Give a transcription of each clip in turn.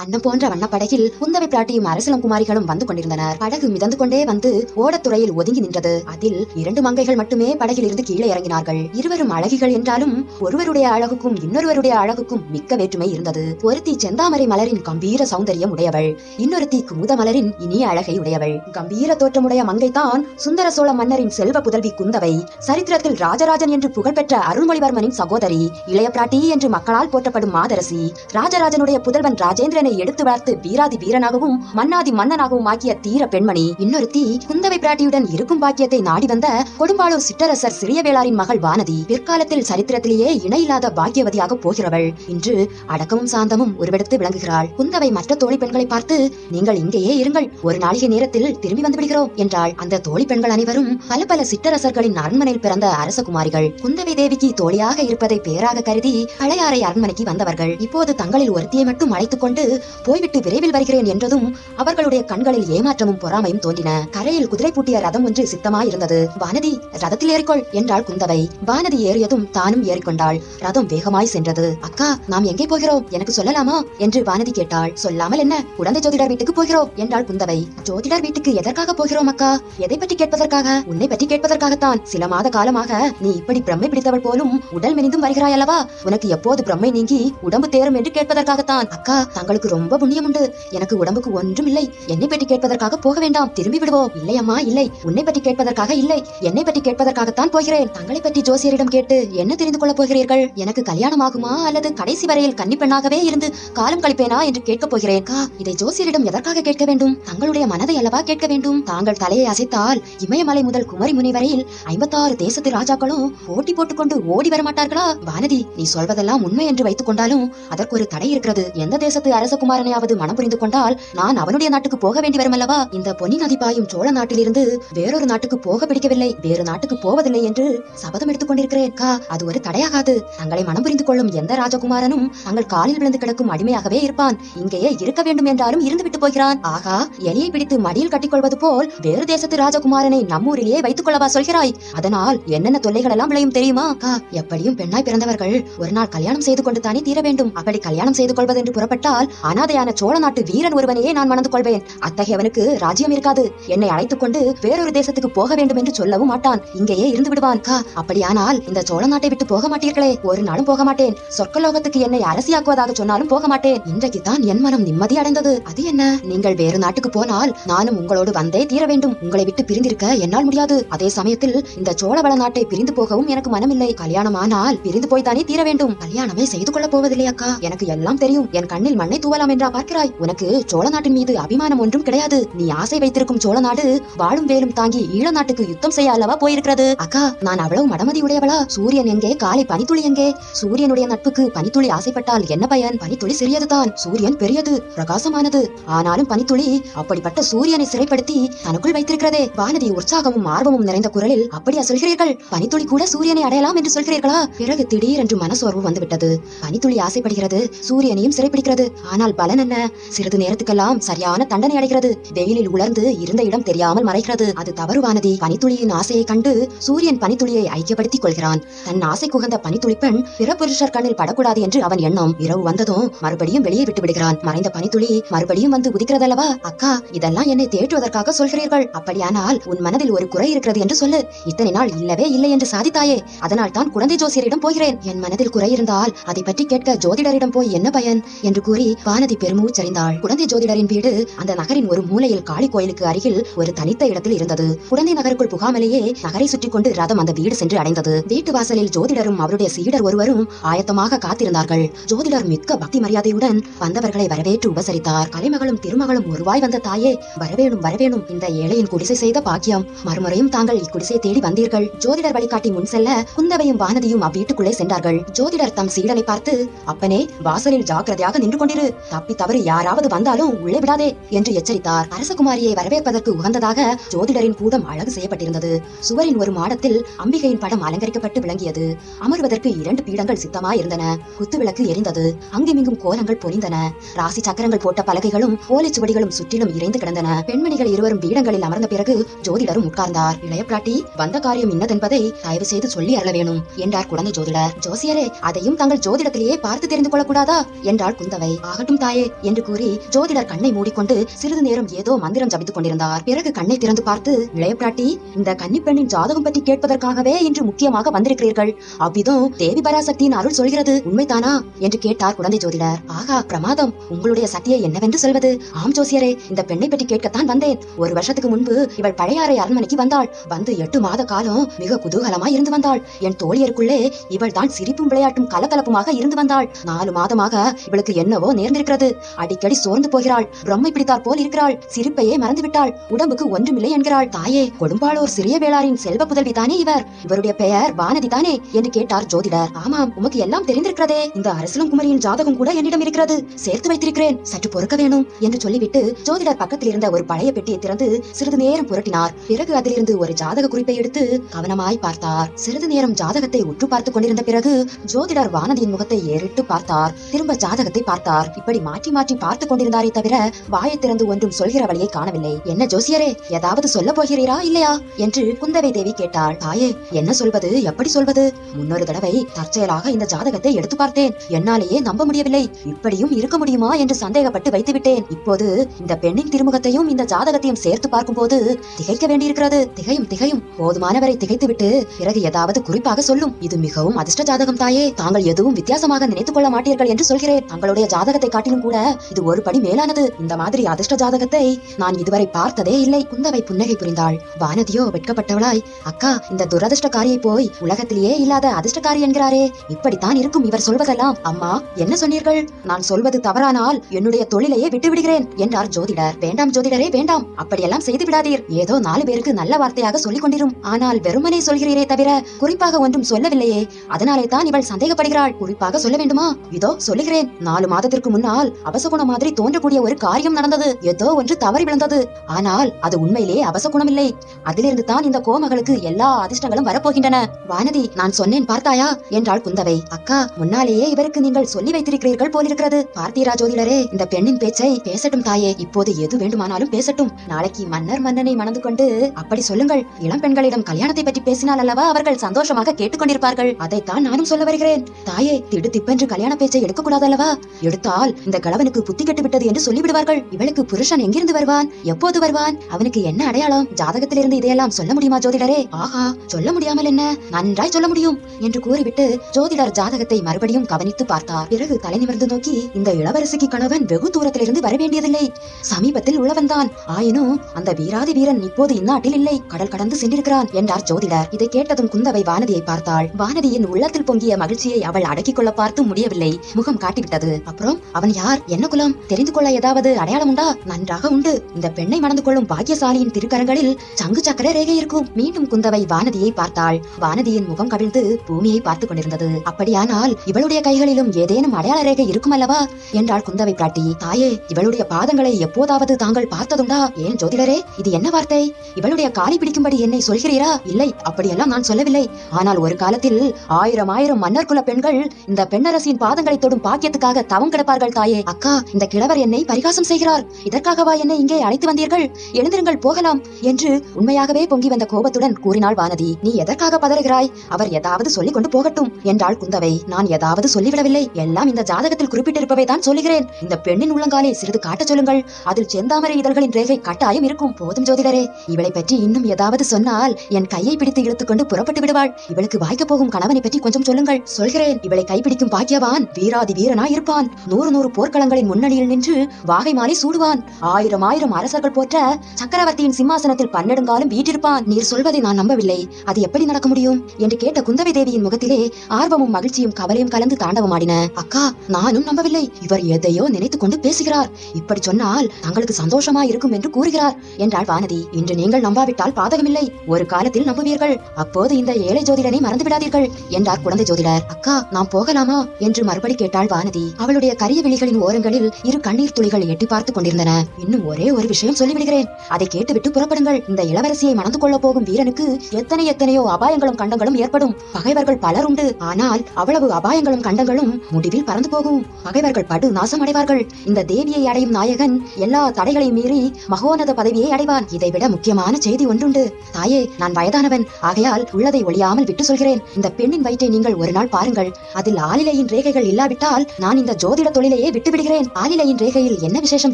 அன்னம் போன்ற வண்ணப்படகில் குந்தவை பிராட்டியும் அரசலம் குமாரிகளும் வந்து கொண்டிருந்தனர். படகு மிதந்து கொண்டே வந்து ஓடத்துறையில் ஒதுங்கி நின்றது. அதில் இரண்டு மங்கைகள் மட்டுமே படகில் இருந்து கீழே இறங்கினார்கள். இருவரும் அழகிகள் என்றாலும் ஒருவருடைய அழகுக்கும் இன்னொருவருடைய அழகுக்கும் மிக்க வேற்றுமை இருந்தது. ஒருத்தி செந்தாமரை மலரின் கம்பீர சௌந்தரியம் உடையவள். இன்னொருத்தி குமுத மலரின் இனிய அழகை உடையவள். கம்பீர தோற்றமுடைய மங்கைதான் சுந்தர சோழ மன்னரின் செல்வ புதல்வி குந்தவை. சரித்திரத்தில் ராஜராஜன் என்று புகழ்பெற்ற அருள்மொழிவர்மனின் சகோதரி இளைய பிராட்டி என்று மக்களால் போற்றப்படும் மாதரசி. ராஜராஜனுடைய புதல்வன் ராஜேந்திரனை எடுத்து வளர்த்து வீராதி வீரனாகவும் மன்னாதி மன்னனாகவும் ஆக்கிய தீர பெண்மணி இன்னொருத்தி குந்தவை பிராட்டியுடன் இருக்கும் பாக்கியத்தை நாடி வந்த கொடும்பாளூர் சிற்றரசர் சிறியவேளாரின் மகள் வானதி பிற்காலத்தில் சரித்திரத்திலேயே இணையில்லாத பாக்கியவதியாக போகிறவள். இன்று அடக்கமும் சாந்தமும் உருவெடுத்து விளங்குகிறாள். குந்தவை மற்ற தோழி பெண்களை பார்த்து நீங்கள் இங்கேயே இருங்கள் ஒரு நாளிகை நேரத்தில் திரும்பி வந்து விடுகிறோம் என்றாள். அந்த தோழி பெண்கள் அனைவரும் பல பல சிற்றரசர்களின் அரண்மனையில் பிறந்த அரசகுமாரிகள். குந்தவை தேவிக்கு தோழியாக இருப்பதை பேராக கருதி பழையாறை அரண்மனைக்கு வந்தவர்கள். இப்போது தங்களில் ஒருத்தியை மட்டும் அழைத்துக் கொண்டு போய்விட்டு விரைவில் வருகிறேன் என்றதும் அவர்களுடைய கண்களில் ஏமாற்றமும் பொறாமையும் தோன்றின. கரையில் குதிரை பூட்டிய ரதம் ஒன்று சித்தமாய் இருந்தது வானதி ரதத்தில் ஏறிக்கொள் என்றாள் குந்தவை. வானதி ஏறியதும் தானும் ஏறிக்கொண்டாள். ரதம் வேகமாய் சென்றது. அக்கா நாம் எங்கே போகிறோம்? எனக்கு சொல்லலாமா? என்று வானதி கேட்டாள். சொல்லாமல் என்ன? குழந்தை ஜோதிடர் வீட்டுக்கு போகிறோம் என்றாள் குந்தவை. ஜோதிடர் வீட்டுக்கு எதற்காக போகிறோம் அக்கா? எதை பற்றி கேட்பதற்காக? உன்னை பற்றி கேட்பதற்காகத்தான். சில மாத காலமாக நீ இப்படி பிரம்மை பிடித்தவள் போலும் உடல் மெனிந்தும் வருகிறாய் அல்லவா? உனக்கு எப்போது பிரம்மை நீங்கி உடம்பு தேரும் என்று கேட்பதற்காகத்தான். அக்கா தங்களுக்கு ரொம்ப புண்ணியம் உண்டு. எனக்கு உடம்புக்கு ஒன்றும் இல்லை. என்னை பற்றி கேட்பதற்காக போக வேண்டாம். திரும்பி விடுவோம். இல்லை அம்மா இல்லை. உன்னை பற்றி கேட்பதற்காக இல்லை. என்னை பற்றி கேட்பதற்காகத்தான் போகிறேன். தங்களை பற்றி ஜோசியரிடம் கேட்டு என்ன தெரிந்து கொள்ளப் போகிறீர்கள்? எனக்கு கல்யாணம் ஆகுமா அல்லது கடைசி வரையில் கன்னிப்பெண்ணாகவே இருந்து காலம் கழிப்பேனா என்று கேட்கப் போகிறேன். கா இதை ஜோசியரிடம் எதற்காக கேட்க வேண்டும்? தங்களுடைய மனதை அல்லவா கேட்க வேண்டும்? தாங்கள் தலையை அசைத்தால் இமயமலை முதல் குமரி முனி வரையில் ஐம்பத்தாறு தேசத்து ராஜாக்களும் போட்டி போட்டுக்கொண்டு ஓடி வர மாட்டார்களா வானதி நீ சொல்வதெல்லாம் உண்மை என்று வைத்துக் கொண்டாலும் அதற்கு ஒரு தடை இருக்கிறது. எந்த தேசத்து அரசகுமாரனையாவது மனம் புரிந்து கொண்டால் நான் அவனுடைய நாட்டுக்கு போக வேண்டி வரும் அல்லவா இந்த பொன்னி நதி பாயும் சோழ நாட்டிலிருந்து வேறொரு நாட்டுக்கு போக பிடிக்கவில்லை. வேறு நாட்டுக்கு போவதில்லை என்று சபதம் எடுத்துக் கொண்டிருக்கிறேன். அக்கா அது ஒரு தடையாகாது. தங்களை மனம் புரிந்து கொள்ளும் எந்த ராஜகுமாரனும் தங்கள் காலில் விழுந்து கிடக்கும் அடிமையாகவே இருப்பான். இங்கேயே இருக்க வேண்டும் என்றாலும் இருந்து விட்டு போகிறான். ஆகா எலியை பிடித்து மடியில் கட்டிக்கொள்வது போல் வேறு தேசத்து ராஜகுமாரனை நம்மூரிலேயே வைத்துக் கொள்ளவா சொல்கிறாய்? அதனால் என்னென்ன தொல்லைகள் எல்லாம் விளையும் தெரியுமா? அக்கா எப்படியும் பெண்ணாய் பிறந்தவர்கள் ஒரு நாள் கல்யாணம் செய்து கொண்டு தானே தீர வேண்டும். அப்படி கல்யாணம் செய்து கொள்வது என்று புறப்பட்டால் அனாதையான சோழ நாட்டு வீரன் ஒருவனையே நான் மணந்து கொள்வேன். அத்தகையவனுக்கு ராஜ்யம் இருக்காது. என்னை அழைத்துக் கொண்டு வேறொரு தேசத்துக்கு போக வேண்டும் என்று சொல்லவும் மாட்டான். இங்கேயே இருந்து விடுவான். அக்கா அப்படியானால் இந்த சோழ நாட்டை விட்டு போக மாட்டீர்களே. ஒரு நாளும் போக மாட்டேன். சொர்க்கலோகத்துக்கு என்னை அரசியாக்குவதாக சொன்னாலும் போக மாட்டேன். இன்றைக்கு தான் என் மனம் நிம்மதி அடைந்தது. அது என்ன? நீங்கள் வேறு நாட்டுக்கு போனால் நானும் உங்களோடு வந்தே தீர வேண்டும். உங்களை விட்டு பிரிந்திருக்க என்னால் முடியாது. அதே சமயத்தில் இந்த சோழவள நாட்டை பிரிந்து போகவும் எனக்கு மனமில்லை. கல்யாணம் ஆனால் பிரிந்து போய்தானே தீர வேண்டும். கல்யாணமே செய்து கொள்ளப் போவதில்லை அக்கா. எனக்கு எல்லாம் தெரியும். என் கண்ணில் மண்ணை தூவலாம் என்றா பார்க்கிறாய். உனக்கு சோழ நாட்டின் மீது அபிமானம் ஒன்றும் கிடையாது. நீ ஆசை வைத்திருக்கும் சோழ நாடு வாழும் வேலும் தாங்கி ஈழ நாட்டுக்கு யுத்தம் செய்ய அல்லவா போயிருக்கிறது? அக்கா நான் அவ்வளவு மடமதி உடையவளா சூரியன் எங்கே? காலை பனித்துளி எங்கே? சூரியனுடைய நட்புக்கு பனித்துளி ஆசைப்பட்டால் என்ன பயன்? பனித்துளி சிறியதுதான். சூரியன் பெரியது பிரகாசமானது. ஆனாலும் பனித்துளி அப்படிப்பட்ட சூரியனை சிறைப்படுத்தி தனக்குள் வைத்திருக்கிறதே. வானதி உற்சாகமும் ஆர்வமும் நிறைந்த குரலில் அப்படியா சொல்கிறீர்கள்? பனித்துளி கூட சூரியனை அடையலாம் என்று சொல்கிறீர்களா? பிறகு திடீரென்று மனசோர்வு வந்துவிட்டது. பனித்துளி ஆசைப்படுகிறது சூரியனையும் சிறைப்பிடிக்கிறது. ஆனால் பலன் என்ன? சிறிது நேரத்துக்கெல்லாம் சரியான தண்டனை அடைகிறது. வெயிலில் உலர்ந்து இருந்த இடம் தெரியாமல் மறைகிறது. அது தவறுவானதி. பனித்துளியின் ஆசையை கண்டு சூரியன் பனித்துளியை ஐக்கியப்படுத்திக் கொள்கிறான். தன் ஆசை குகந்த பனித்துளி பெண் பிற புருஷர் கண்ணில் படக்கூடாது என்று அவன் எண்ணம். இரவு வந்ததும் மறுபடியும் வெளியே விட்டு விடுகிறான். மறைந்த பனித்துளி மறுபடியும் வந்து உதிக்கிறதல்லவா அக்கா இதெல்லாம் என்னை தேற்றுவதற்காக சொல்கிறீர்கள். அப்படியானால் உன் மனதில் ஒரு குறை இருக்கிறது என்று சொல்லு. இத்தனை நாள் இல்லவே இல்லை என்று சாதித்தாயே. அதனால் தான் குழந்தை ஜோசியரிடம் போகிறேன். என் மனதில் குறை இருந்தால் அதை பற்றி கேட்க ஜோதிடரிடம் போய் என்ன பயன்? என்று கூறி வானதி பெருமூச்சறிந்தாள் குழந்தை ஜோதிடரின் வீடு அந்த நகரின் ஒரு மூலையில் காளி கோயிலுக்கு அருகில் ஒரு தனித்த இடத்தில் இருந்தது. குழந்தை நகருக்குள் புகாமலேயே நகரை சுற்றி கொண்டு ரதம் அந்த வீடு சென்று அடைந்தது. வீட்டு வாசலில் ஜோதிடரும் அவருடைய சீடர் ஒருவரும் ஆயத்தமாக காத்திருந்தார்கள். ஜோதிடர் மிக்க பக்தி மரியாதையுடன் வந்தவர்களை வரவேற்று உபசரித்தார். கலைமகளும் திருமகளும் ஒருவாய் வந்த தாயே வரவேணும் வரவேணும் இந்த ஏழையின் குடிசை செய்த பாக்கியம். மறுமுறையும் தாங்கள் இக்குடிசையை தேடி வந்தீர்கள். ஜோதிடர் வழிகாட்டி முன் செல்ல குந்தவையும் வானதியும் அவ்வீட்டுக்குள்ளே சென்றார்கள். ஜோதிடர் தம் சீடனை பார்த்து அப்பனே வாசலில் ஜாக்கிரதையாக நின்று கொண்டிரு. தப்பி தவறு யாராவது வந்தாலும் உள்ளே விடாதே என்று எச்சரித்தார். அரசகுமாரியை வரவேற்பதற்கு உகந்ததாக ஜோதிடரின் கூடம் அழகு செய்யப்பட்டிருந்தது. சுவரின் ஒரு மாடத்தில் அம்பிகையின் படம் அலங்கரிக்கப்பட்டு விளங்கியது. அமர்வதற்கு இரண்டு பீடங்கள் சித்தமாய் இருந்தன குத்துவிளக்கு எரிந்தது. அங்குமிங்கும் கோலங்கள் பொறிந்தன ராசி சக்கரங்கள் போட்ட பலகைகளும் ஓலைச்சுவடிகளும் சுற்றிலும் இறைந்து கிடந்தன. பெண்மணிகள் இருவரும் பீடங்களில் அமர்ந்த பிறகு ஜோதிடரும் உட்கார்ந்தார். இளைய பிராட்டி வந்த காரியம் இன்னதென்பதை தயவு செய்து சொல்லி அருள வேணும் என்றார் குழந்தை ஜோதிடர். ஜோசியரே அதையும் தங்கள் ஜோதிடத்திலேயே பார்த்து தெரிந்து கொள்ளக்கூடாதா? என்றாள் குந்தவை. ஆகட்டும் இருக்கட்டும் தாயே என்று கூறி ஜோதிடர் கண்ணை மூடிக்கொண்டு சிறிது நேரம் ஏதோ மந்திரம் ஜபித்துக் கொண்டிருந்தார். பிறகு கண்ணை திறந்து பார்த்து இளைய பிராட்டி இந்த கன்னி பெண்ணின் ஜாதகம் பற்றி கேட்பதற்காகவே இன்று முக்கியமாக வந்திருக்கிறீர்கள். அவ்விதம் தேவி பராசக்தியின் அருள் சொல்கிறது. உண்மைதானா? என்று கேட்டார் குழந்தை ஜோதிடர். ஆகா பிரமாதம். உங்களுடைய சக்தியை என்னவென்று சொல்வது? ஆம் ஜோசியரே இந்த பெண்ணை பற்றி கேட்கத்தான் வந்தேன். ஒரு வருஷத்துக்கு முன்பு இவள் பழையாறை அரண்மனைக்கு வந்தாள். வந்து எட்டு மாத காலம் மிக குதூகலமாய் இருந்து வந்தாள். என் தோழியருக்குள்ளே இவள் தான் சிரிப்பும் விளையாட்டும் கலகலப்புமாக இருந்து வந்தாள். நாலு மாதமாக இவளுக்கு என்னவோ வந்திருக்கிறது. அடிக்கடி சோர்ந்து போகிறாள். பிரம்மை பிடித்தார் போல் இருக்கிறாள். சிரிப்பையே மறந்துவிட்டாள். உடம்புக்கு ஒன்றுமில்லை என்கிறாள். தாயே கொடும்பாளூர் சிறிய வேளாரின் செல்வ புதல்வி தானே இவர்? இவருடைய பெயர் வானதி தானே? என்று கேட்டார் ஜோதிடர். ஆமாம் உமக்கு எல்லாம் தெரிந்திருக்கிறதே. இந்த அரசலம் குமரியின் ஜாதகம் கூட என்னிடம் இருக்கிறது. சேர்த்து வைத்திருக்கிறேன். சற்று பொறுக்க வேணும் என்று சொல்லிவிட்டு ஜோதிடர் பக்கத்தில் இருந்த ஒரு பழைய பெட்டியை திறந்து சிறிது நேரம் புரட்டினார். பிறகு அதிலிருந்து ஒரு ஜாதக குறிப்பை எடுத்து கவனமாய் பார்த்தார். சிறிது நேரம் ஜாதகத்தை உற்று பார்த்துக் கொண்டிருந்த பிறகு ஜோதிடர் வானதியின் முகத்தை ஏறிட்டு பார்த்தார். திரும்ப ஜாதகத்தை பார்த்தார். இப்படி மாற்றி மாற்றி பார்த்து கொண்டிருந்தாரே தவிர வாயை திறந்து ஒன்றும் சொல்கிற வழியை காணவில்லை. என்ன ஜோசியரே ஏதாவது சொல்ல போகிறீரா இல்லையா? என்று குந்தவை தேவி கேட்டாள். தாயே என்ன சொல்வது எப்படி சொல்வது? முன்னொரு தடவை தற்செயலாக இந்த ஜாதகத்தை எடுத்து பார்த்தேன். என்னாலேயே நம்ப முடியவில்லை. இப்படியும் இருக்க முடியுமா என்று சந்தேகப்பட்டு வைத்து விட்டேன். இப்போது இந்த பெண்ணின் திருமுகத்தையும் இந்த ஜாதகத்தையும் சேர்த்து பார்க்கும்போது திகைக்க வேண்டியிருக்கிறது. திகையும் திகையும். போதுமானவரை திகைத்துவிட்டு பிறகு ஏதாவது குறிப்பாக சொல்லும். இது மிகவும் அதிர்ஷ்ட ஜாதகம் தாயே. தாங்கள் எதுவும் வித்தியாசமாக நினைத்துக் கொள்ள மாட்டீர்கள் என்று சொல்கிறேன். தங்களுடைய ஜாதகத்தை காட்டிலும் கூட இது ஒரு படி மேலானது. இந்த மாதிரி அதிர்ஷ்ட ஜாதகத்தை நான் இதுவரை பார்த்ததே இல்லை. குந்தவை புன்னகை புரிந்தாள். வானதியோ வெட்கப்பட்டவளாய் அக்கா இந்த துரதிர்ஷ்டக்காரியை போய் உலகத்திலேயே இல்லாத அதிர்ஷ்டக்காரி என்கிறாரே. இப்படித்தான் இருக்கும் இவர் சொல்வதெல்லாம். அம்மா என்ன சொன்னீர்கள்? நான் சொல்வது தவறானால் என்னுடைய தொழிலையே விட்டு விடுகிறேன் என்றார் ஜோதிடர். வேண்டாம் ஜோதிடரே வேண்டாம். அப்படியெல்லாம் செய்து விடாதீர். ஏதோ நாலு பேருக்கு நல்ல வார்த்தையாக சொல்லிக் கொண்டிரும். ஆனால் வெறுமனே சொல்கிறீரே தவிர குறிப்பாக ஒன்றும் சொல்லவில்லையே. அதனாலே தான் இவள் சந்தேகப்படுகிறாள். குறிப்பாக சொல்ல வேண்டுமா? இதோ சொல்லுகிறேன். நாலு மாதத்திற்கு முன் முன்னால் அபசகுணம் மாதிரி தோன்றக்கூடிய ஒரு காரியம் நடந்தது. ஏதோ ஒன்று தவறி விழுந்தது. ஆனால் அது உண்மையிலே அபசகுணம் இல்லை அதிலிருந்து தான் இந்த கோமகளுக்கு எல்லா அதிர்ஷ்டங்களும் வரப்போகின்றன. வானதி நான் சொன்னேன் பார்த்தாயா? என்றாள் குந்தவை. அக்கா முன்னாலேயே இவருக்கு நீங்கள் சொல்லி வைத்திருக்கிறீர்கள் போலிருக்கிறது. பார்த்தீரா ஜோதிடரே இந்த பெண்ணின் பேச்சை பேசட்டும் தாயே. இப்போது எது வேண்டுமானாலும் பேசட்டும். நாளைக்கு மன்னர் மன்னனை மணந்து கொண்டு அப்படி சொல்லுங்கள். இளம் பெண்களிடம் கல்யாணத்தை பற்றி பேசினால் அல்லவா அவர்கள் சந்தோஷமாக கேட்டுக்கொண்டிருப்பார்கள். அதைத்தான் நானும் சொல்ல வருகிறேன். தாயே திடு திப்பென்று கல்யாண பேச்சை எடுக்கக்கூடாது அல்லவா? எடுத்தால் இந்த கலவனுக்கு புத்தி கெட்டு விட்டது என்று சொல்லிவிடுவார்கள். இவளுக்கு புருஷன் எங்கிருந்து வருவான்? எப்போது வருவான்? அவனுக்கு என்ன அடையாளம்? ஜாதகத்திலிருந்து இதையெல்லாம் சொல்ல முடியுமா ஜோதிடரே? ஆஹா சொல்ல முடியாமல் என்ன? நன்றாய் சொல்ல முடியும் என்று கூறிவிட்டு ஜோதிடர் ஜாதகத்தை மறுபடியும் கவனித்து பார்த்தார். பிறகு தலை நிமிர்ந்து நோக்கி இந்த இளவரசிக்கு கணவன் வெகு தூரத்திலிருந்து வரவேண்டியதில்லை சமீபத்தில் உள்ளவன்தான் ஆயினும் அந்த வீராதி வீரன் இப்போது இந்நாட்டில் இல்லை. கடல் கடந்து சென்றிருக்கிறான் என்றார் ஜோதிடர். இதை கேட்டதும் குந்தவை வானதியை பார்த்தாள். வானதியின் உள்ளத்தில் பொங்கிய மகிழ்ச்சியை அவள் அடக்கிக் கொள்ள பார்த்து முடியவில்லை. முகம் காட்டிவிட்டது. அப்புறம் அவன் யார்? என்ன குலம்? தெரிந்து கொள்ள ஏதாவது அடையாளம் உண்டா? நன்றாக உண்டு. இந்த பெண்ணை மணந்து கொள்ளும் பாக்கியசாலியின் திருக்கரங்களில் சங்கு சக்கர ரேகை இருக்கும். மீண்டும் குந்தவை வானதியை பார்த்தாள். வானதியின் முகம் கவிழ்ந்து பூமியை பார்த்துக் கொண்டிருந்தது. அப்படியானால் இவளுடைய கைகளிலும் ஏதேனும் அடையாள ரேகை இருக்கும் அல்லவா? என்றாள் குந்தவை பிராட்டி. தாயே இவளுடைய பாதங்களை எப்போதாவது தாங்கள் பார்த்ததுண்டா? ஏன் ஜோதிடரே இது என்ன வார்த்தை? இவளுடைய காலை பிடிக்கும்படி என்னை சொல்கிறீரா? இல்லை அப்படியெல்லாம் நான் சொல்லவில்லை. ஆனால் ஒரு காலத்தில் ஆயிரம் ஆயிரம் மன்னர் குல பெண்கள் இந்த பெண்ணரசின் பாதங்களை தொடும் பாக்கியத்துக்காக தவம் கிடப்பார்கள். தாயே. அக்கா இந்த கிழவர் என்னை பரிகாசம் செய்கிறார். இதற்காகவா என்னை இங்கே அழைத்து வந்தீர்கள்? எழுந்திருங்கள் போகலாம் என்று உண்மையாகவே பொங்கி வந்த கோபத்துடன் கூறினாள் வானதி. நீ எதற்காக பதறுகிறாய்? அவர் ஏதாவது சொல்லிக் கொண்டு போகட்டும் என்றாள் குந்தவை. நான் ஏதாவது சொல்லிவிடவில்லை. எல்லாம் இந்த ஜாதகத்தில் குறிப்பிட்டிருப்பவை தான் சொல்லுகிறேன். இந்த பெண்ணின் உள்ளங்காலை சிறிது காட்டச் சொல்லுங்கள். அதில் செந்தாமரை இதழ்களின் ரேகை கட்டாயம் இருக்கும். போதும் ஜோதிடரே. இவளை பற்றி இன்னும் ஏதாவது சொன்னால் என் கையை பிடித்து இழுத்துக்கொண்டு புறப்பட்டு விடுவாள். இவளுக்கு வாய்க்க போகும் கணவனை பற்றி கொஞ்சம் சொல்லுங்கள். சொல்கிறேன். இவளை கைப்பிடிக்கும் பாக்கியவான் வீராதி வீரனா இருப்பான் நூறு ஐநூறு போர்க்களங்களின் முன்னணியில் நின்று வாகை மாலை சூடுவான். ஆயிரம் ஆயிரம் அரசர்கள் போற்ற சக்கரவர்த்தியின் சிம்மாசனத்தில் பன்னெடுங்காலும் வீட்டிருப்பான் நீர் சொல்வதை நான் நம்பவில்லை. அது எப்படி நடக்க முடியும்? என்று கேட்ட குந்தவை தேவியின் முகத்திலே ஆர்வமும் மகிழ்ச்சியும் கவலையும் கலந்து தாண்டவமாடின. அக்கா நானும் நம்பவில்லை. இவர் எதையோ நினைத்துக் கொண்டு பேசுகிறார். இப்படி சொன்னால் தங்களுக்கு சந்தோஷமா இருக்கும் என்று கூறுகிறார் என்றாள் வானதி. இன்று நீங்கள் நம்பாவிட்டால் பாதகமில்லை. ஒரு காலத்தில் நம்புவீர்கள். அப்போது இந்த ஏழை ஜோதிடனை மறந்து விடாதீர்கள் என்றார் குழந்தை ஜோதிடர். அக்கா நாம் போகலாமா? என்று மறுபடி கேட்டாள் வானதி. அவளுடைய கரிய விழிகளின் ஓரங்களில் இரு கண்ணீர் துளிகள் எட்டி பார்த்துக் கொண்டிருந்தன. இன்னும் ஒரே ஒரு விஷயம் சொல்லிவிடுகிறேன். அதை கேட்டுவிட்டு புறப்படுங்கள். இந்த இளவரசியை மணந்து கொள்ளப் போகும் வீரனுக்கு எத்தனை எத்தனையோ அபாயங்களும் கண்டங்களும் ஏற்படும். பகைவர்கள் பலர் உண்டு. ஆனால் அவ்வளவு அபாயங்களும் கண்டங்களும் முடிவில் பறந்து போகும். பகைவர்கள் படு நாசம் அடைவார்கள். இந்த தேவியை அடையும் நாயகன் எல்லா தடைகளையும் மீறி மகோனத பதவியை அடைவான். இதைவிட முக்கியமான செய்தி ஒன்றுண்டு. தாயே நான் வயதானவன். ஆகையால் உள்ளதை ஒழியாமல் விட்டு சொல்கிறேன். இந்த பெண்ணின் வயிற்றை நீங்கள் ஒரு நாள் பாருங்கள். அதில் ஆளிலையின் ரேகைகள் இல்லாவிட்டால் நான் இந்த ஜோதிட தொழிலை உங்களையே விட்டு விடுகிறேன். ஆலிலையின் ரேகையில் என்ன விசேஷம்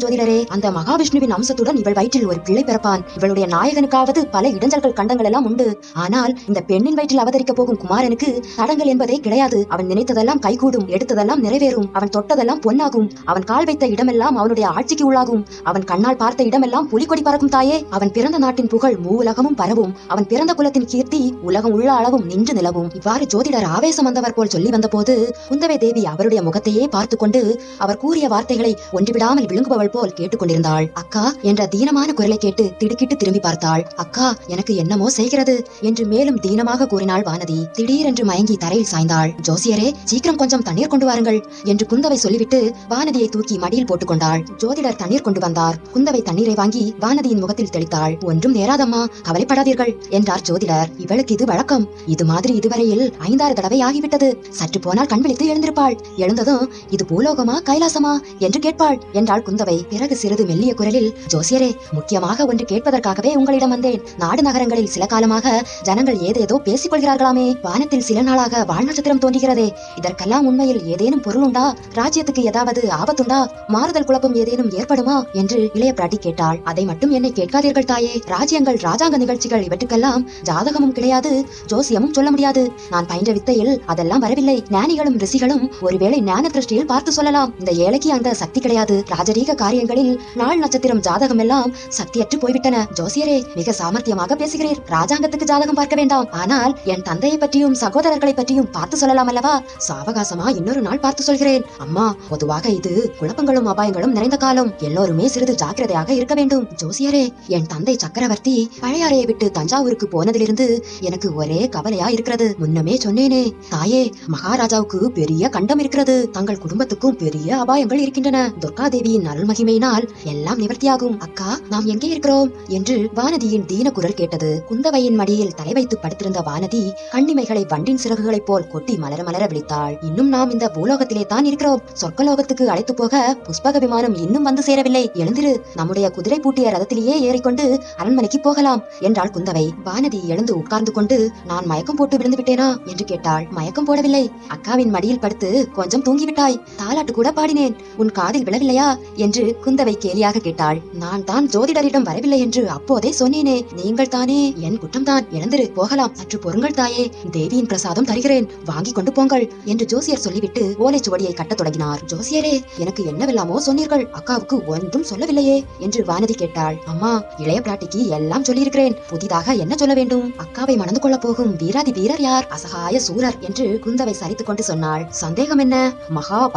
ஜோதிடரே? அந்த மகாவிஷ்ணுவின் அம்சத்துடன் இவள் வயிற்றில் ஒரு பிள்ளை பிறப்பான். இவளுடைய நாயகனுக்காவது பல இடைஞ்சல்கள் கண்டங்கள் எல்லாம் உண்டு. ஆனால் இந்த பெண்ணின் வயிற்றில் அவதரிக்க போகும் குமாரனுக்கு தடங்கள் என்பதே கிடையாது. அவன் நினைத்ததெல்லாம் கைகூடும் எடுத்ததெல்லாம் நிறைவேறும். அவன் தொட்டதெல்லாம் பொன்னாகும். அவன் கால் வைத்த இடமெல்லாம் அவனுடைய ஆட்சிக்கு உள்ளாகும். அவன் கண்ணால் பார்த்த இடமெல்லாம் புலிக்கொடி பறக்கும் தாயே. அவன் பிறந்த நாட்டின் புகழ் மூலகமும் பரவும். அவன் பிறந்த குலத்தின் கீர்த்தி உலகம் உள்ள அளவும் நின்று நிலவும். இவ்வாறு ஜோதிடர் ஆவேசம் வந்தவர் போல் சொல்லி வந்தபோது குந்தவை தேவி அவருடைய முகத்தையே பார்த்து கொண்டு அவர் கூறிய வார்த்தைகளை ஒன்றுவிடாமல் விழுங்குபவள் போல் கேட்டுக்கொண்டிருந்தாள். அக்கா என்ற தீனமான குரலை கேட்டு திடுக்கிட்டு திரும்பி பார்த்தாள். அக்கா எனக்கு என்னமோ செய்கிறது என்று மேலும் தீனமாக கூறினாள் வானதி. திடீரென்று மயங்கி தரையில் சாய்ந்தாள். ஜோசியரே சீக்கிரம் கொஞ்சம் தண்ணீர் கொண்டு வாருங்கள் என்று குந்தவை சொல்லிவிட்டு வானதியை தூக்கி மடியில் போட்டுக்கொண்டாள். ஜோதிடர் தண்ணீர் கொண்டு வந்தார். குந்தவை தண்ணீரை வாங்கி வானதியின் முகத்தில் தெளித்தாள். ஒன்றும் நேராதம்மா கவலைப்படாதீர்கள் என்றார் ஜோதிடர். இவளுக்கு இது வழக்கம். இது மாதிரி இதுவரையில் ஐந்தாறு தடவை ஆகிவிட்டது. சற்று போனால் கண் விழித்து எழுந்திருப்பாள். எழுந்ததும் இது பூலோகமா? கைலாசமா என்று கேட்பாள். என்றாள் குந்தவை. பிறகு சிறிது மெல்லிய குரலில் ஜோசியரே முக்கியமாக ஒன்று கேட்பதற்காகவே உங்களிடம் வந்தேன். நாடு நகரங்களில் சில காலமாக ஜனங்கள் ஏதேதோ பேசிக் கொள்கிறார்களாமே. வானத்தில் சில நாளாக வால் நட்சத்திரம் தோன்றுகிறதே. இதற்கெல்லாம் உண்மையில் ஏதேனும் பொருள் உண்டா? ராஜ்யத்துக்கு ஏதாவது ஆபத்துண்டா? மாறுதல் குழப்பம் ஏதேனும் ஏற்படுமா? என்று இளைய பிராட்டி கேட்டாள். அதை மட்டும் என்னை கேட்காதீர்கள் தாயே. ராஜ்யங்கள் ராஜாங்க நிகழ்ச்சிகள் இவற்றுக்கெல்லாம் ஜாதகமும் கிடையாது. ஜோசியமும் சொல்ல முடியாது. நான் பயின்ற வித்தையில் அதெல்லாம் வரவில்லை. ஞானிகளும் ரிஷிகளும் ஒருவேளை ஞான திருஷ்டியில் பார்த்து சொல்லலாம். இந்த ஏழைக்கு அந்த சக்தி கிடையாது. ராஜரீக காரியங்களில் நாள் நட்சத்திரம் ஜாதகம் எல்லாம் சக்தியற்று போய்விட்டன. ஜோசியரே மிக சாமர்த்தியமாக பேசுகிறீர். ராஜாங்கத்துக்கு ஜாதகம் பார்க்க வேண்டாம். ஆனால் என் தந்தையை பற்றியும் சகோதரர்களை பற்றியும் பார்த்து சொல்லலாம் அல்லவா? சாவகாசமா இன்னொரு நாள் பார்த்து சொல்கிறேன். அம்மா பொதுவாக இது குழப்பங்களும் அபாயங்களும் நிறைந்த காலம். எல்லோருமே சிறிது ஜாக்கிரதையாக இருக்க வேண்டும். ஜோசியரே என் தந்தை சக்கரவர்த்தி பழையாறையை விட்டு தஞ்சாவூருக்கு போனதிலிருந்து எனக்கு ஒரே கவலையா இருக்கிறது. முன்னமே சொன்னேனே தாயே மகாராஜாவுக்கு பெரிய கண்டம் இருக்கிறது. தங்கள் குடும்பத்துக்கும் பெரிய அபாயங்கள் இருக்கின்றன. துர்கா தேவியின் அருள் மகிமையினால் எல்லாம் நிவர்த்தியாகும். அக்கா நாம் எங்கே இருக்கிறோம்? என்று வானதியின் தீன குரல் கேட்டது. குந்தவையின் மடியில் தலை வைத்து படுத்திருந்த வானதி கண்ணிமைகளை வண்டின் சிறகுகளைப் போல் கொட்டி மலர மலர விழித்தாள். இன்னும் நாம் இந்த பூலோகத்திலே தான் இருக்கிறோம். சொர்க்கலோகத்துக்கு அழைத்து போக புஷ்பக விமானம் இன்னும் வந்து சேரவில்லை. எழுந்திரு. நம்முடைய குதிரை பூட்டிய ரதத்திலேயே ஏறிக்கொண்டு அரண்மனைக்கு போகலாம் என்றாள் குந்தவை. வானதி எழுந்து உட்கார்ந்து கொண்டு நான் மயக்கம் போட்டு விழுந்து விட்டேனா? என்று கேட்டாள். மயக்கம் போடவில்லை. அக்காவின் மடியில் படுத்து கொஞ்சம் தூங்கிவிட்டாய். தாலாட்டு கூட பாடினேன் உன் காதில் விழவில்லையா? என்று குந்தவை கேலியாக கேட்டாள். நான் தான் ஜோதிடரிடம் வரவில்லை என்று அப்போதே சொன்னேனே. நீங்கள் தானே? என் குற்றம்தான். இழந்திரு. போகலாம். சற்று பொருங்கள் தாயே. தேவியின் பிரசாதம் தருகிறேன். வாங்கிக் கொண்டு போங்கள் என்று ஜோசியர் சொல்லிவிட்டு ஓலைச்சுவடியை கட்டத் தொடங்கினார். ஜோசியரே எனக்கு என்னவெல்லாமோ சொன்னீர்கள். அக்காவுக்கு ஒன்றும் சொல்லவில்லையே என்று வானதி கேட்டாள். அம்மா இளைய பிராட்டிக்கு எல்லாம் சொல்லியிருக்கிறேன். புதிதாக என்ன சொல்ல வேண்டும்? அக்காவை மணந்து கொள்ள போகும் வீராதி வீரர் யார்? அசகாய சூரர் என்று குந்தவை சரித்துக் கொண்டு சொன்னாள். சந்தேகம் என்ன? மகா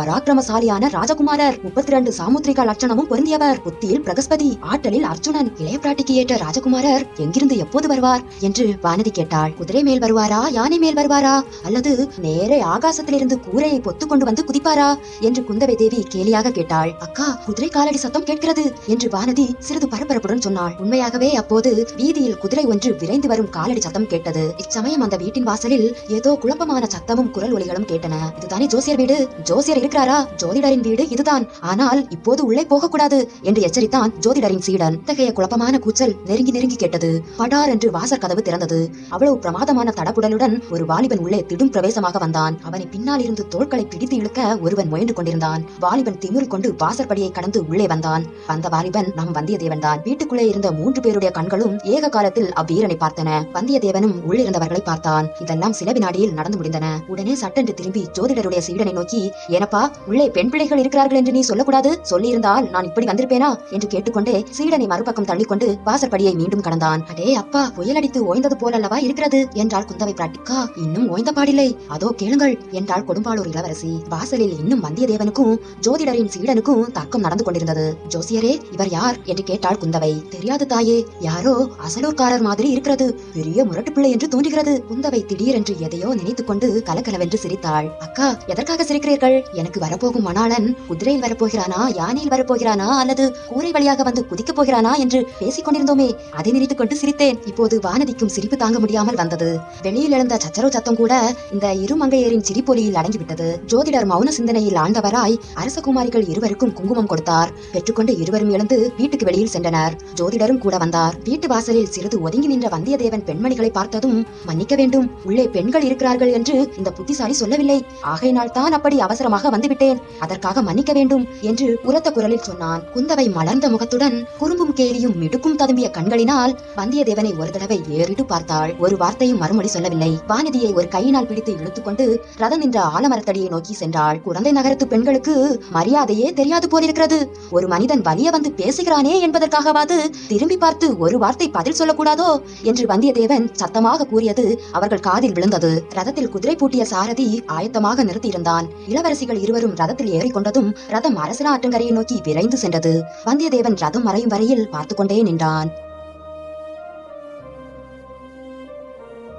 குமாரியான ராஜகுமாரர். முப்பத்தி ரெண்டு சாமுத்திரிகா லட்சணமும் பொருந்தியவர். புத்தியில் பிரகஸ்பதி ஆற்றலில் அர்ஜுனன் இளைய பிராட்டிக்கு ஏற்ற ராஜகுமாரர் எங்கிருந்து எப்போது வருவார்? என்று வானதி கேட்டாள். குதிரை மேல் வருவாரா? யானை மேல் வருவாரா? அல்லது நேரே ஆகாசத்திலிருந்து கூரையை பொத்து கொண்டு வந்து குதிப்பாரா? என்று குந்தவை தேவி கேலியாக கேட்டாள். அக்கா குதிரை காலடி சத்தம் கேட்கிறது என்று வானதி சிறிது பரபரப்புடன் சொன்னாள். உண்மையாகவே அப்போது வீதியில் குதிரை ஒன்று விரைந்து வரும் காலடி சத்தம் கேட்டது. இச்சமயம் அந்த வீட்டின் வாசலில் ஏதோ குழப்பமான சத்தமும் குரல் ஒலிகளும் கேட்டன. இதுதானே ஜோசியர் வீடு? ஜோசியர் இருக்கிறாரா? ஜோதிடரின் வீடு இதுதான். ஆனால் இப்போது உள்ளே போகக்கூடாது என்று எச்சரித்தான் ஜோதிடரின் சீடன். இத்தகைய குழப்பமான கூச்சல் நெருங்கி நெருங்கி கேட்டது. படார் என்று வாசற் கதவு திறந்தது. அவ்வளவு பிரமாதமான தடப்புடலுடன் ஒரு வாலிபன் உள்ளே திடும் பிரவேசமாக வந்தான். அவனை பின்னால் இருந்து தோள்களை பிடித்து இழுக்க ஒருவன் முயன்று கொண்டிருந்தான். வாலிபன் திமிரு கொண்டு வாசற்படியை கடந்து உள்ளே வந்தான். வந்த வாலிபன் நம் வந்தியத்தேவன் தான். வீட்டுக்குள்ளே இருந்த மூன்று பேருடைய கண்களும் ஏக காலத்தில் அவ்வீரனை பார்த்தன. வந்தியத்தேவனும் உள்ளிருந்தவர்களை பார்த்தான். இதெல்லாம் சில வினாடியில் நடந்து முடிந்தன. உடனே சட்டென்று திரும்பி ஜோதிடருடைய சீடனை நோக்கி ஏனப்பா உள்ளே பெண் பிள்ளைகள் இருக்கிறார்கள் என்று நீ சொல்லக்கூடாது. சொல்லியிருந்தால் நான் இப்படி வந்திருப்பேனா? என்று கேட்டுக்கொண்டே சீடனை மறுபக்கம் தள்ளிக்கொண்டு வாசற்படியை மீண்டும் கடந்தான். அடே அப்பா புயலடித்து ஓய்ந்தது போலல்லவா இருக்கிறது? என்றாள் குந்தவை பிராட்டிக்கா இன்னும் ஓய்ந்த பாடில்லை. அதோ கேளுங்கள் என்றாள் கொடும்பாளூர் இளவரசி. வாசலில் இன்னும் வந்தியத்தேவனுக்கும் ஜோதிடரின் சீடனுக்கும் தர்க்கம் நடந்து கொண்டிருந்தது. ஜோசியரே இவர் யார்? என்று கேட்டாள் குந்தவை. தெரியாது தாயே யாரோ அசலூர்காரர் மாதிரி இருக்கிறது. பெரிய முரட்டு பிள்ளை என்று தோன்றுகிறது. குந்தவை திடீரென்று எதையோ நினைத்துக் கொண்டு கலகலவென்று சிரித்தாள். அக்கா எதற்காக சிரிக்கிறீர்கள்? எனக்கு வரப்போகும் மணாளன் குதிரையில் வரப்போகிறானா யானையில் வரப்போகிறானா அல்லது கூரை வழியாக வந்து குதிக்கப் போகிறானா என்று பேசிக் கொண்டிருந்தோமே அதை நினைத்துக் கொண்டு சிரித்தேன். இப்போது வானதிக்கும் சிரிப்பு தாங்க முடியாமல் வந்தது. வெளியில் எழுந்த சச்சரவு சத்தம் கூட இந்த இரு மங்கையரின் சிரிப்பொலியில் அடங்கிவிட்டது. ஜோதிடர் மௌன சிந்தனையில் ஆழ்ந்தவராய் அரசகுமாரிகள் இருவருக்கும் குங்குமம் கொடுத்தார். பெற்றுக்கொண்டு இருவரும் எழுந்து வீட்டுக்கு வெளியில் சென்றனர். ஜோதிடரும் கூட வந்தார். வீட்டு வாசலில் சிறிது ஒதுங்கி நின்ற வந்தியத்தேவன் பெண்மணிகளை பார்த்ததும் மன்னிக்க வேண்டும் உள்ளே பெண்கள் இருக்கிறார்கள் என்று இந்த புத்திசாலி சொல்லவில்லை. ஆகையினால் தான் அப்படி அவசரமாக வந்துவிட்டேன். அதற்காக மன்னிக்க வேண்டும் என்று உரத்த குரலில் சொன்னான். குந்தவை மலர்ந்த முகத்துடன் குறும்பும் கேலியும் மிடுக்கும் ததும்பிய கண்களினால் வந்தியத்தேவனை ஒரு தடவை ஏறிட்டு பார்த்தாள். ஒரு வார்த்தையும் மறுமொழி சொல்லவில்லை. வானதியை ஒரு கையினால் பிடித்து இழுத்துக்கொண்டு ரதம் நின்ற ஆலமரத்தடியை நோக்கி சென்றாள். குழந்தை நகரத்து பெண்களுக்கு மரியாதையே தெரியாது போலிருக்கிறது. ஒரு மனிதன் வலிய வந்து பேசுகிறானே என்பதற்காகவாது திரும்பி பார்த்து ஒரு வார்த்தை பதில் சொல்லக்கூடாதோ என்று வந்தியத்தேவன் சத்தமாக கூறியது அவர்கள் காதில் விழுந்தது. ரதத்தில் குதிரை பூட்டிய சாரதி ஆயத்தமாக நிறுத்தியிருந்தான். இளவரசிகள் இருவரும் ரதத்தில் ரதத்தில் ஏறிக்கொண்டதும் ரதம் அரசன ஆற்றங்கரையை நோக்கி விரைந்து சென்றது. வந்தியத்தேவன் ரதம் மறையும் வரையில் பார்த்து கொண்டே நின்றான்.